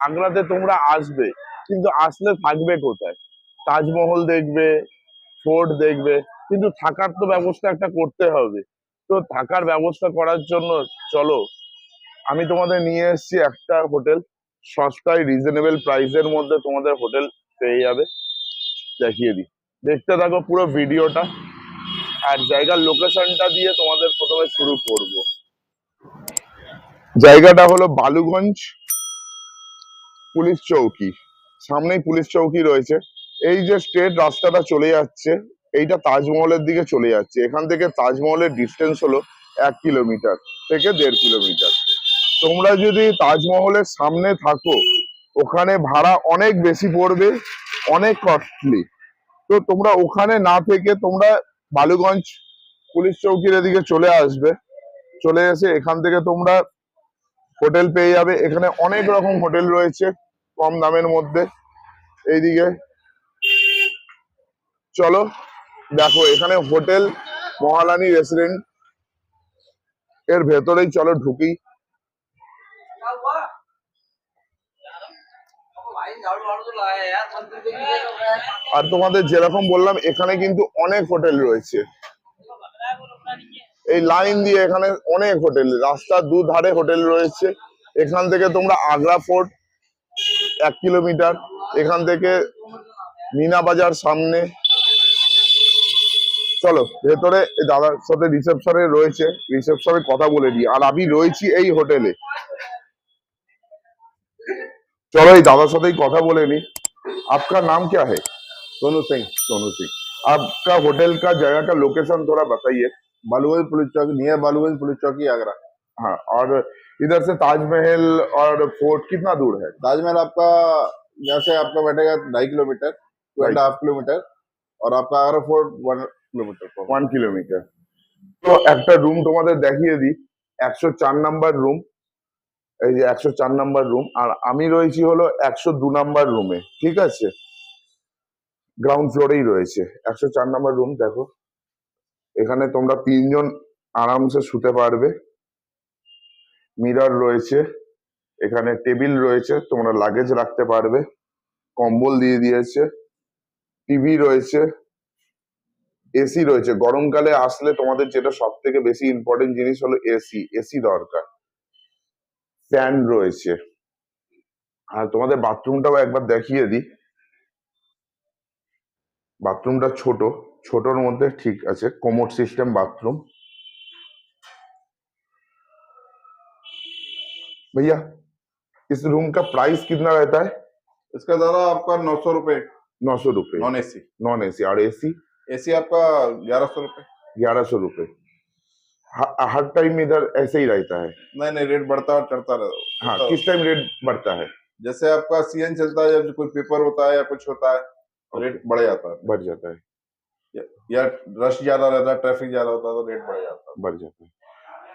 আগ্রাতে তোমরা আসবে, কিন্তু আসলে থাকবে কোথায়? তাজমহল দেখবে, ফোর্ট দেখবে, কিন্তু থাকার তো ব্যবস্থা একটা করতে হবে। তো থাকার ব্যবস্থা করার জন্য চলো, আমি তোমাদের নিয়ে এসেছি একটা হোটেল, সস্তায় রিজনেবল প্রাইসের মধ্যে তোমাদের হোটেল পেয়ে যাবে। দেখিয়ে দিই। দেখতে থাকো পুরো ভিডিওটা, আর জায়গার লোকেশনটা দিয়ে তোমাদের প্রথমে শুরু করব। জায়গাটা হলো বালুগঞ্জ পুলিশ চৌকি। সামনেই পুলিশ চৌকি রয়েছে। এই যে স্ট্রেট রাস্তাটা চলে যাচ্ছে, এইটা তাজমহলের দিকে চলে যাচ্ছে। এখান থেকে তাজমহলের ডিস্টেন্স হলো এক কিলোমিটার থেকে দেড় কিলোমিটার তোমরা যদি তাজমহলের সামনে থাকো, ওখানে ভাড়া অনেক বেশি পড়বে, অনেক কস্টলি তো তোমরা ওখানে না থেকে তোমরা বালুগঞ্জ পুলিশ চৌকির এদিকে চলে আসবে। চলে এসে এখান থেকে তোমরা হোটেল পেয়ে যাবে। এখানে অনেক রকম হোটেল রয়েছে। কম দামের মধ্যে। এইদিকে। চলো, দেখো, এখানে হোটেল, মহালানি রেস্টুরেন্ট। এর ভেতরেই চলো ঢুকি। আর তোমাদের যেরকম বললাম, এখানে কিন্তু অনেক হোটেল রয়েছে। এই লাইন দিয়ে এখানে অনেক হোটেল, রাস্তার দুধারে হোটেল রয়েছে। এখান থেকে তোমরা আগ্রা ফোর্ট এক কিলোমিটার এখান থেকে মিনা বাজার সামনে চলো ভেতরে এই দাদার সাথে রিসেপশনে রয়েছে রিসেপশনে কথা বলে দিই আর আমি রয়েছি এই হোটেলে চলো এই দাদার সাথেই কথা বলে নি आपका नाम क्या है सोनू सिंह सोनू सिंह आपका होटल का जगह का लोकेशन थोड़ा बताइए बालूगंज पुलिस चौकी नियर बालूगंज पुलिस चौकी आगरा हाँ और इधर से ताजमहल और फोर्ट कितना दूर है ताजमहल आपका यहाँ से आपका बैठेगा ढाई kilometre two and Right. Half kilometre और आपका आगरा फोर्ट वन किलोमीटर पर ওয়ান কিলোমিটার তো একটা রুম তোমাদের দেখিয়ে দিই একশো চার নাম্বার রুম এই যে একশো চার নাম্বার রুম আর আমি রয়েছি হলো একশো দু নাম্বার রুমে ঠিক আছে গ্রাউন্ড ফ্লোরেই রয়েছে একশো চার নাম্বার রুম দেখো এখানে তোমরা তিনজন আরামসে শুতে পারবে মিরর রয়েছে, এখানে টেবিল রয়েছে, তোমরা লাগেজ রাখতে পারবে, কম্বল দিয়ে দিয়েছে টিভি রয়েছে এসি রয়েছে। গরমকালে আসলে তোমাদের যেটা সব থেকে বেশি ইম্পর্টেন্ট জিনিস হলো এসি এসি দরকার। ফ্যান রয়েছে। আর তোমাদের বাথরুমটাও একবার দেখিয়ে দিই। বাথরুমটা ছোট, ছোটর মধ্যে ঠিক আছে কোমোড সিস্টেম বাথরুম भैया इस रूम का प्राइस कितना रहता है? इसका दादा आपका नौ सौ रुपये नौ सौ रुपये नॉन एसी। Non AC. और एसी? एसी आपका ग्यारह सौ रुपये ग्यारह सौ रुपये हर टाइम इधर ऐसे ही रहता है। नहीं नहीं रेट बढ़ता और चढ़ता रहता हाँ किस टाइम रेट बढ़ता है? जैसे आपका सीएन चलता है जब कोई पेपर होता है या कुछ होता है तो रेट बढ़ जाता है। बढ़ जाता है। या रश ज़्यादा रहता है ट्रैफ़िक ज़्यादा होता है तो रेट बढ़ जाता है। बढ़ जाता है।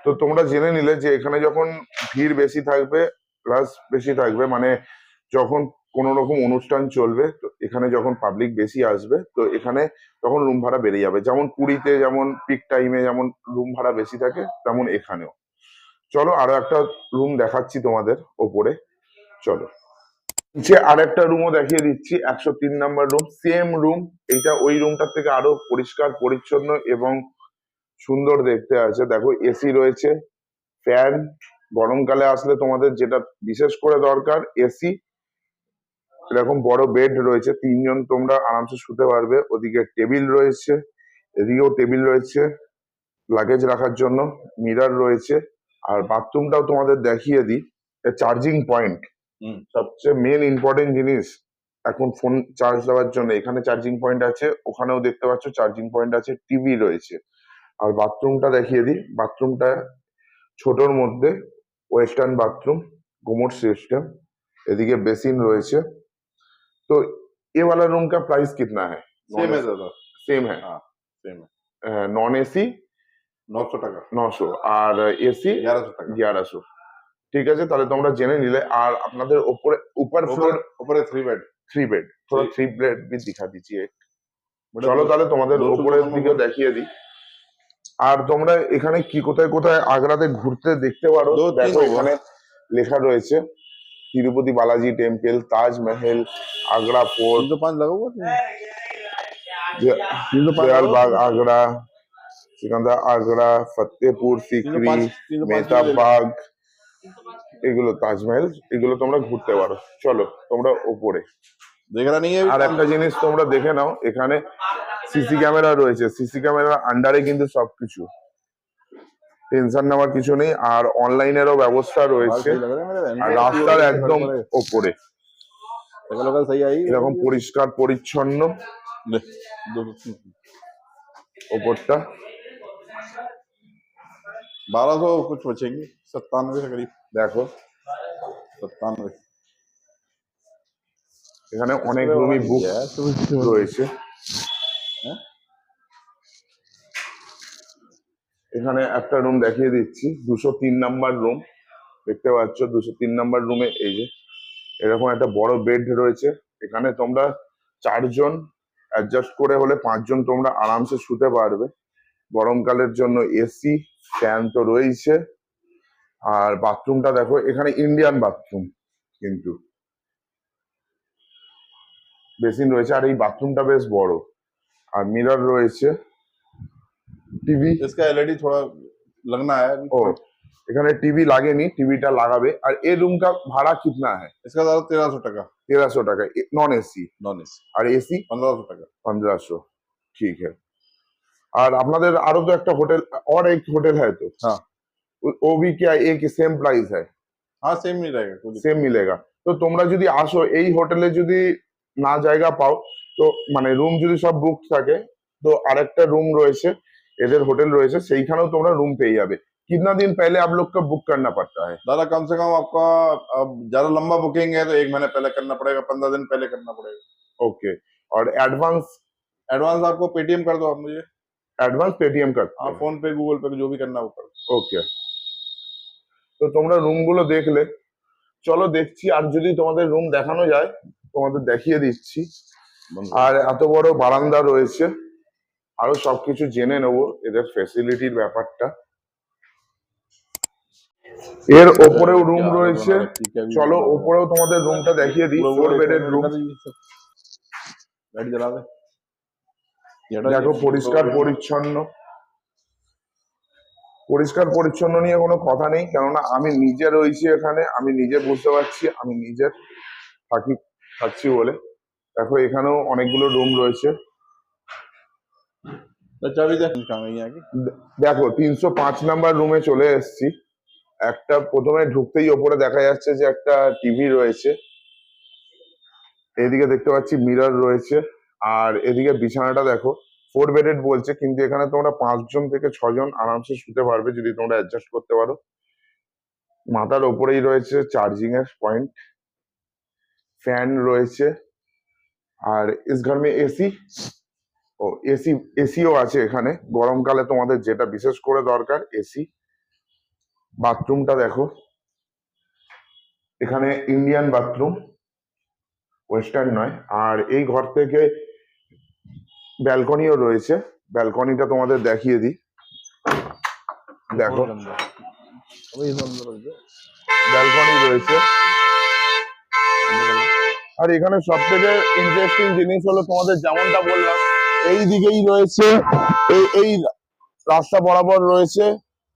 তো তোমরা জেনে নিলে যে এখানে যখন ভিড় বেশি থাকবে প্লাস বেশি থাকবে মানে যখন কোন রকম অনুষ্ঠান চলবে, তো এখানে যখন পাবলিক বেশি আসবে, তো এখানে তখন রুম ভাড়া বেড়ে যাবে। যেমন পুরীতে, যেমন পিক টাইমে যেমন রুম ভাড়া বেশি থাকে, তেমন এখানেও। চলো আরও একটা রুম দেখাচ্ছি তোমাদের ওপরে। চলো। নিচে আর একটা রুমও দেখিয়ে দিচ্ছি, একশো তিন নাম্বার রুম সেম রুম এইটা ওই রুমটার থেকে আরও পরিষ্কার, পরিচ্ছন্ন এবং সুন্দর দেখতে আছে। দেখো এসি রয়েছে ফ্যান গরমকালে আসলে তোমাদের যেটা বিশেষ করে দরকার এসি এরকম বড় বেড রয়েছে তিনজন তোমরা আরামসে শুতে পারবে। ওদিকে টেবিল রয়েছে এদিকেও টেবিল রয়েছে লাগেজ রাখার জন্য মিরর রয়েছে আর বাথরুমটাও তোমাদের দেখিয়ে দিই। চার্জিং পয়েন্ট হুম। সবচেয়ে মেন ইম্পর্টেন্ট জিনিস এখন ফোন চার্জ দেওয়ার জন্য। এখানে চার্জিং পয়েন্ট আছে ওখানেও দেখতে পাচ্ছ চার্জিং পয়েন্ট আছে টিভি রয়েছে। আর বাথরুমটা দেখিয়ে দিই বাথরুমটা ছোটর মধ্যে ওয়েস্টার্ন বাথরুম গোমোট सिस्टम এদিকে বেসিন রয়েছে तो ये वाला रूम का प्राइस कितना है सेम है दादा सेम है हाँ सेम है नॉन एसी नौ सौ टका নশো আর এসি ग्यारह सौ टका গ্যারাশো ঠিক আছে তাহলে তোমরা জেনে নিলে আর আপনাদের উপরে উপর ফ্লোর ऊपर ऊपर है थ्री बेड থ্রি বেড থোড়া ঠিক। থ্রি বেড भी दिखा दीजिए চলো তাহলে তোমাদের দুশো উপরের টাকা দিকে মতো। দেখিয়ে দিই আর তোমরা এখানে কি কোথায় কোথায় আগ্রাতে ঘুরতে দেখতে পারো দেখো এখানে লেখা রয়েছে তিরুপতি বালাজি টেম্পল তাজমহল আগ্রা ফোর্ট পাঁচ আগ্রা সিকান্দা আগ্রা ফতেপুর সিকরি মেহতাবাগ এগুলো তাজমহল এগুলো তোমরা ঘুরতে পারো। চলো তোমরা ওপরে। আর একটা জিনিস তোমরা দেখে নাও এখানে সিসি ক্যামেরা রয়েছে সিসি ক্যামেরার আন্ডারে কিন্তু সবকিছু টেনশন নেওয়ার কিছু নেই আর অনলাইনেরও ব্যবস্থা बाल রয়েছে सही लग रहा है मेरे আর রাস্তার একদম ওপরে लगल लगल सही आई এরকম পরিষ্কার পরিচ্ছন্ন ले, दो सौ ওপরটা बारह सौ कुछ बचेंगे सत्तानवे के करीब দেখো सत्तानवे এখানে অনেক রুমই বুক রয়েছে এখানে একটা রুম দেখিয়ে দিচ্ছি। দুশো তিন নাম্বার রুম দেখতে পাচ্ছ, দুশো তিন নাম্বার রুমে এই যে, এরকম একটা বড় বেড রয়েছে। এখানে তোমরা চারজন অ্যাডজাস্ট করে হলে পাঁচজন তোমরা আরামসে শুতে পারবে। গরমকালের জন্য এসি ফ্যান তো রয়েছে আর বাথরুমটা দেখো, এখানে ইন্ডিয়ান বাথরুম কিন্তু। বেসিন রয়েছে, আর এই বাথরুমটা বেশ বড়। আর মিরর রয়েছে। টিভি इसका एलईडी थोड़ा लगना है अभी। ও এখানে টিভি লাগেনি টিভিটা লাগাবে আর এই রুমটা ভাড়া কিতনা है इसका दादा तेरह सौ टका तेरह টাকা नॉन एसी नॉन एसी আর এসি पंद्रह सौ टका पंद्रह ठीक है আর আপনাদের আরো তো একটা হোটেল और एक होटल है तो हाँ। वो- वो भी क्या एक सेम प्राइस है हाँ सेम ही रहेगा कोई दिक्कत সেম মিলেগা তো তোমরা যদি আসো এই হোটেলে যদি না জায়গা পাও তো মানে রুম যদি সব বুক থাকে তো আরেকটা রুম রয়েছে এদের হোটেল রয়েছে সেইখানেও তোমরা রুম পেয়ে যাবে कितना दिन पहले आप लोग का बुक करना पड़ता है नहीं। दादा कम से कम आपका अब ज्यादा लंबा बुकिंग है तो एक महीने पहले करना पड़ेगा पंद्रह दिन पहले करना पड़ेगा ओके और एडवांस एडवांस आपको पेटीएम कर दो आप मुझे एडवांस पेटीएम करते आप हैं फोन पे गूगल पे जो भी करना है वो कर दो। ওকে তো তোমরা রুমগুলো দেখলে চলো দেখছি আর যদি তোমাদের রুম দেখানো যায় তোমাদের দেখিয়ে দিচ্ছি আর এত বড় বারান্দা রয়েছে আরও সবকিছু জেনে নেব এদের ফেসিলিটির ব্যাপারটা। এর ওপরেও রুম রয়েছে। চলো ওপরেও তোমাদের রুমটা দেখিয়ে দিই ফোর বেডের রুম দেখো পরিষ্কার, পরিচ্ছন্ন। পরিষ্কার, পরিচ্ছন্ন নিয়ে কোনো কথা নেই, কেননা আমি নিজে রয়েছি এখানে, আমি নিজে বুঝতে পারছি, আমি নিজের থাকি, থাকছি বলে। দেখো এখানেও অনেকগুলো রুম রয়েছে। দেখো, তিনশো পাঁচ নাম্বার রুমে চলে এসেছি। একটা প্রথমে ঢুকতেই ওপরে দেখা যাচ্ছে যে একটা টিভি রয়েছে। এদিকে দেখতে পাচ্ছি মিরর রয়েছে। আর এদিকে বিছানাটা দেখো ফোর বেডেড বলছে, কিন্তু এখানে তোমরা পাঁচজন থেকে ছজন আরামসে শুতে পারবে যদি তোমরা অ্যাডজাস্ট করতে পারো। মাথার ওপরেই রয়েছে চার্জিং এর পয়েন্ট ফ্যান রয়েছে। আর ইস ঘর মে এসি? ও, এসি, এসিও আছে এখানে। গরমকালে তোমাদের যেটা বিশেষ করে দরকার, এসি। বাথরুমটা দেখো। এখানে ইন্ডিয়ান বাথরুম, ওয়েস্টার্ন নয়। আর এই ঘর থেকে ব্যালকনিও রয়েছে। ব্যালকনিটা তোমাদের দেখিয়ে দিই। দেখো। ব্যালকনি রয়েছে। আর এখানে সব থেকে ইন্টারেস্টিং জিনিস হলো তোমাদের যেমনটা বললাম এই দিকেই রয়েছে, এই এই রাস্তা বরাবর রয়েছে,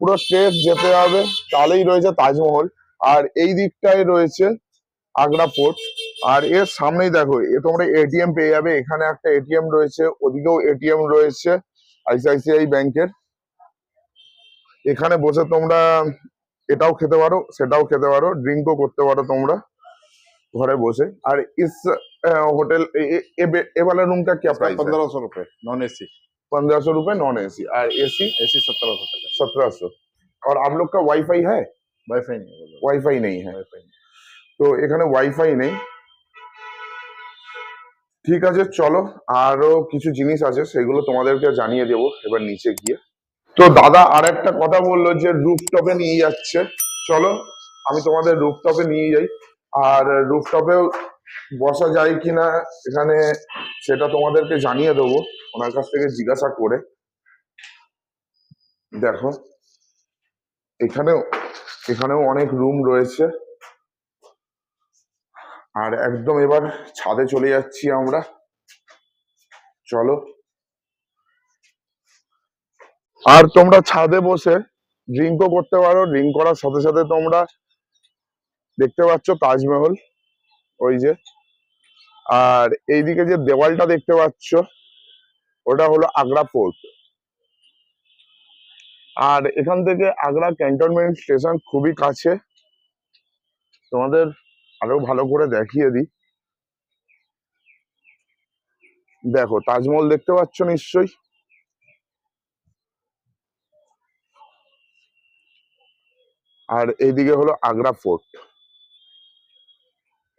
পুরো স্ট্রেট যেতে হবে, তাহলেই রয়েছে তাজমহল। আর এই দিকটায় রয়েছে আগ্রা ফোর্ট আর এর সামনেই দেখো, এ তোমরা এটিএম পেয়ে যাবে, এখানে একটা এটিএম রয়েছে, ওদিকেও এটিএম রয়েছে আইসিআইসিআই ব্যাংকের। এখানে বসে তোমরা এটাও খেতে পারো, সেটাও খেতে পারো ড্রিঙ্কও করতে পারো তোমরা। ঘরে বসে আর इस होटल ए वाला रूम का क्या प्राइस है पंद्रह सौ रुपए नॉन एसी पंद्रह सौ रुपए नॉन एसी और एसी एसी सत्रह सौ टका सत्रह सौ और आप लोग का वाईफाई है वाईफाई नहीं है वाईफाई नहीं है वाईफाई नहीं তো এখানে ওয়াইফাই নেই ঠিক আছে চলো আরো কিছু জিনিস আছে সেগুলো তোমাদেরকে জানিয়ে দেবো এবার নিচে গিয়ে তো দাদা আর একটা কথা বললো যে রুফটপে নিয়ে যাচ্ছে চলো আমি তোমাদের রুফটপে নিয়ে যাই আর রুফটপেও বসা যায় কিনা এখানে সেটা তোমাদেরকে জানিয়ে দেবো। ওনার কাছ থেকে জিজ্ঞাসা করে দেখো। এখানেও এখানেও অনেক রুম রয়েছে। আর একদম এবার ছাদে চলে যাচ্ছি আমরা। চলো। আর তোমরা ছাদে বসে ড্রিঙ্কও করতে পারো। ড্রিঙ্ক করার সাথে সাথে তোমরা দেখতে পাচ্ছ তাজমহল, ওই যে। আর এইদিকে যে দেওয়ালটা দেখতে পাচ্ছ, ওটা হলো আগ্রা ফোর্ট। আর এখান থেকে আগ্রা ক্যান্টনমেন্ট স্টেশন খুবই কাছে। তোমাদের আরও ভালো করে দেখিয়ে দিই। দেখো, তাজমহল দেখতে পাচ্ছ নিশ্চয়ই? আর এইদিকে হলো আগ্রা ফোর্ট।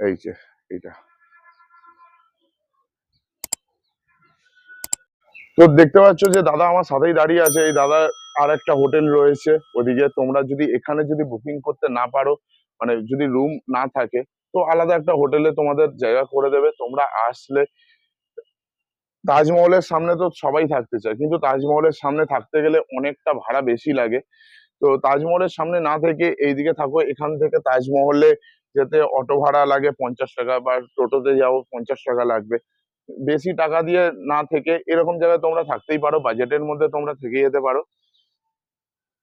এই যে, এইটা। তো দেখতে পাচ্ছ যে দাদা আমার সাথেই দাঁড়িয়ে আছে, এই দাদা আর একটা হোটেল রয়েছে। ওদিকে তোমরা যদি, এখানে যদি বুকিং করতে না পারো মানে যদি রুম না থাকে, তো আলাদা একটা হোটেলে তোমাদের জায়গা করে দেবে। তোমরা আসলে তাজমহলের সামনে তো সবাই থাকতে চায়, কিন্তু তাজমহলের সামনে থাকতে গেলে অনেকটা ভাড়া বেশি লাগে। তো তাজমহলের সামনে না থেকে এইদিকে থাকো, এখান থেকে তাজমহলে যেতে অটো ভাড়া লাগে পঞ্চাশ টাকা বা টোটোতে যাও পঞ্চাশ টাকা লাগবে। বেশি টাকা দিয়ে না থেকে এরকম জায়গায় তোমরা থাকতেই পারো, বাজেটের মধ্যে তোমরা থেকে যেতে পারো।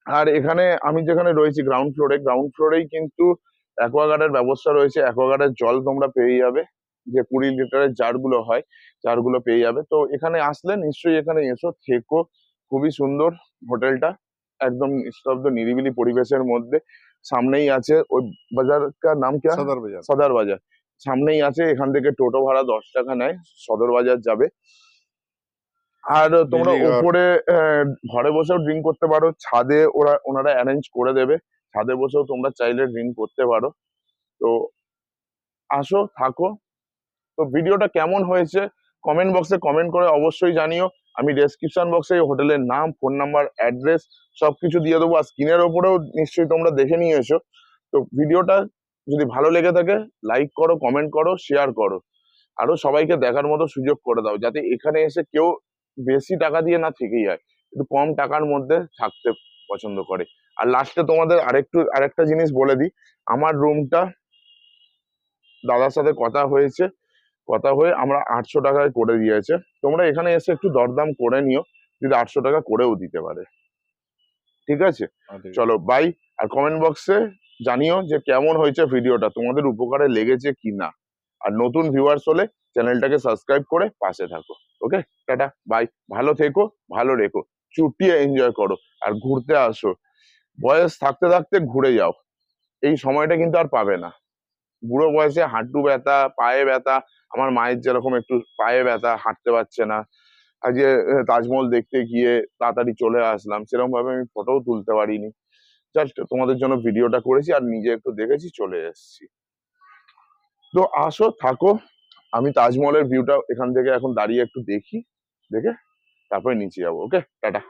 আর এখানে আমি যেখানে রয়েছি গ্রাউন্ড ফ্লোরে গ্রাউন্ড ফ্লোরেই কিন্তু অ্যাকোয়াগার্ডের ব্যবস্থা রয়েছে। অ্যাকোয়াগার্ডের জল তোমরা পেয়ে যাবে, যে কুড়ি লিটারের জারগুলো হয়, জারগুলো পেয়ে যাবে। তো এখানে আসলে নিশ্চয়ই এখানে এসো, থেকো। খুবই সুন্দর হোটেলটা, একদম নিস্তব্ধ, নিরিবিলি পরিবেশের মধ্যে। সামনেই আছে ওই বাজার কার নাম কি সদর বাজার। সদর বাজার। সামনেই আছে এখান থেকে টোটো ভাড়া দশ টাকা নেয় সদর বাজার যাবে। আর তোমরা উপরে ঘরে বসেও ড্রিঙ্ক করতে পারো ছাদে ওরা ওনারা অ্যারেঞ্জ করে দেবে। ছাদে বসেও তোমরা চাইলে ড্রিঙ্ক করতে পারো। তো আসো থাকো। তো ভিডিওটা কেমন হয়েছে কমেন্ট বক্সে কমেন্ট করে অবশ্যই জানিও। আমি ডেসক্রিপশন বক্সে হোটেলের নাম ফোন নাম্বার অ্যাড্রেস সবকিছু দিয়ে দেবো আর স্ক্রিনের ওপরেও নিশ্চয়ই তোমরা দেখে নিয়ে এসো। তো ভিডিওটা যদি ভালো লেগে থাকে লাইক করো কমেন্ট করো শেয়ার করো। আরও সবাইকে দেখার মতো সুযোগ করে দাও, যাতে এখানে এসে কেউ বেশি টাকা দিয়ে না থেকে যায় একটু কম টাকার মধ্যে থাকতে পছন্দ করে। আর লাস্টে তোমাদের আরেকটু, আরেকটা জিনিস বলে দিই, আমার রুমটা দাদার সাথে কথা হয়েছে। কথা হয়ে আমরা আটশো টাকায় করে দিয়েছে। তোমরা এখানে এসে একটু দরদাম করে নিও যদি আটশো টাকা করেও দিতে পারে। ঠিক আছে? চলো বাই আর কমেন্ট বক্সে জানিও যে কেমন হয়েছে ভিডিওটা তোমাদের উপকারে লেগেছে কি না। আর নতুন ভিউয়ার্স হলে চ্যানেলটাকে সাবস্ক্রাইব করে পাশে থাকো। ওকে টাটা বাই ভালো থেকো ভালো রেখো। চুটিয়ে এনজয় করো। আর ঘুরতে আসো। বয়স থাকতে থাকতে ঘুরে যাও। এই সময়টা কিন্তু আর পাবে না। বুড়ো বয়সে হাঁটু ব্যথা, পায়ে ব্যথা, আমার মায়ের যেরকম একটু পায়ে ব্যথা, হাঁটতে পারছে না। আজকে তাজমহল দেখতে গিয়ে তাড়াতাড়ি চলে আসলাম সেরকম ভাবে আমি ফটোও তুলতে পারিনি। জাস্ট তোমাদের জন্য ভিডিওটা করেছি আর নিজে একটু দেখেছি, চলে এসেছি। তো আসো, থাকো। আমি তাজমহলের ভিউটা এখান থেকে এখন দাঁড়িয়ে একটু দেখি, দেখে তারপরে নিচে যাব ওকে টাটা